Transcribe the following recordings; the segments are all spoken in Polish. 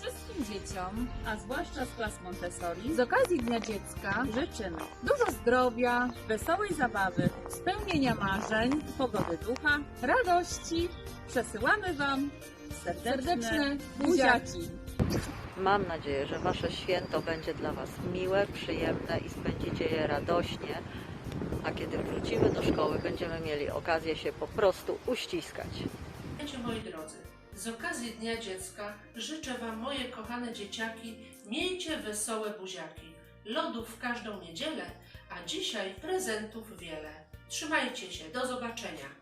Wszystkim dzieciom, a zwłaszcza z klas Montessori, z okazji Dnia Dziecka, życzymy dużo zdrowia, wesołej zabawy, spełnienia marzeń, pogody ducha. radości, Przesyłamy Wam serdeczne, buziaki. Mam nadzieję, że Wasze święto będzie dla Was miłe, przyjemne i spędzicie je radośnie. A kiedy wrócimy do szkoły, będziemy mieli okazję się po prostu uściskać. Moi drodzy, z okazji Dnia Dziecka życzę Wam, moje kochane dzieciaki, miejcie wesołe buziaki. Lodów w każdą niedzielę, a dzisiaj prezentów wiele. Trzymajcie się, do zobaczenia.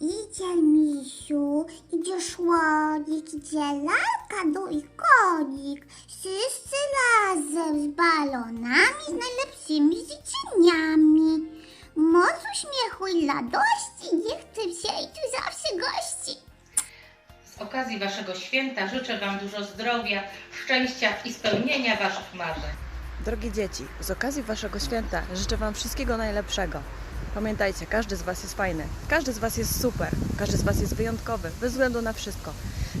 Idzie misiu, idzie szłonik, idzie lalka, no i konik. Wszyscy razem z balonami, z najlepszymi życzeniami. Moc uśmiechu i radości, niech w okazji Waszego święta życzę Wam dużo zdrowia, szczęścia i spełnienia Waszych marzeń. Drogie dzieci, z okazji Waszego święta życzę Wam wszystkiego najlepszego. Pamiętajcie, każdy z Was jest fajny, każdy z Was jest super, każdy z Was jest wyjątkowy, bez względu na wszystko.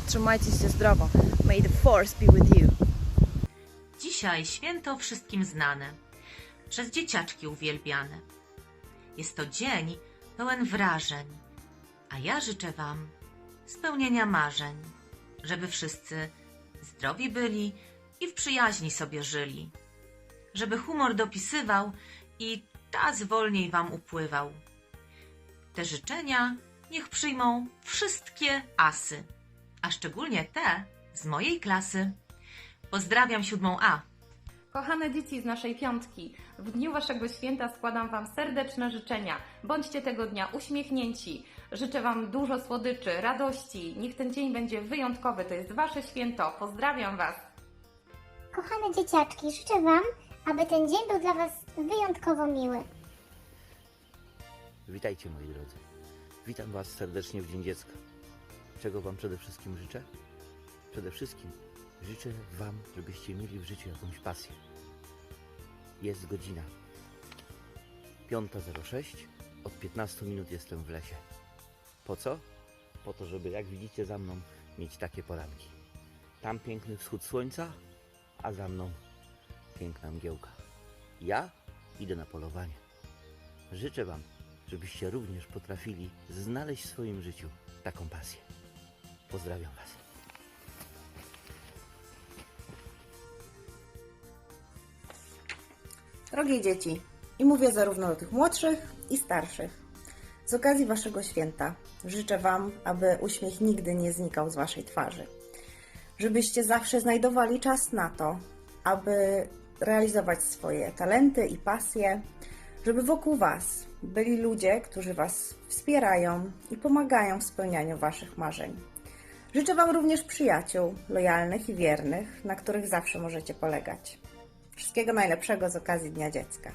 Trzymajcie się zdrowo. May the force be with you. Dzisiaj święto wszystkim znane, przez dzieciaczki uwielbiane. Jest to dzień pełen wrażeń, a ja życzę Wam spełnienia marzeń, żeby wszyscy zdrowi byli i w przyjaźni sobie żyli, żeby humor dopisywał i czas wolniej Wam upływał. Te życzenia niech przyjmą wszystkie asy, a szczególnie te z mojej klasy. Pozdrawiam siódmą A. Kochane dzieci z naszej piątki, w dniu Waszego święta składam Wam serdeczne życzenia. Bądźcie tego dnia uśmiechnięci. Życzę Wam dużo słodyczy, radości. Niech ten dzień będzie wyjątkowy. To jest Wasze święto. Pozdrawiam Was. Kochane dzieciaczki, życzę Wam, aby ten dzień był dla Was wyjątkowo miły. Witajcie moi drodzy. Witam Was serdecznie w Dzień Dziecka. Czego Wam przede wszystkim życzę? Przede wszystkim życzę Wam, żebyście mieli w życiu jakąś pasję. Jest godzina 5.06. Od 15 minut jestem w lesie. Po co? Po to, żeby jak widzicie za mną mieć takie poranki. Tam piękny wschód słońca, a za mną piękna mgiełka. Ja idę na polowanie. Życzę Wam, żebyście również potrafili znaleźć w swoim życiu taką pasję. Pozdrawiam Was. Drogie dzieci, i mówię zarówno do tych młodszych i starszych, z okazji Waszego święta życzę Wam, aby uśmiech nigdy nie znikał z Waszej twarzy. Żebyście zawsze znajdowali czas na to, aby realizować swoje talenty i pasje, żeby wokół Was byli ludzie, którzy Was wspierają i pomagają w spełnianiu Waszych marzeń. Życzę Wam również przyjaciół, lojalnych i wiernych, na których zawsze możecie polegać. Wszystkiego najlepszego z okazji Dnia Dziecka.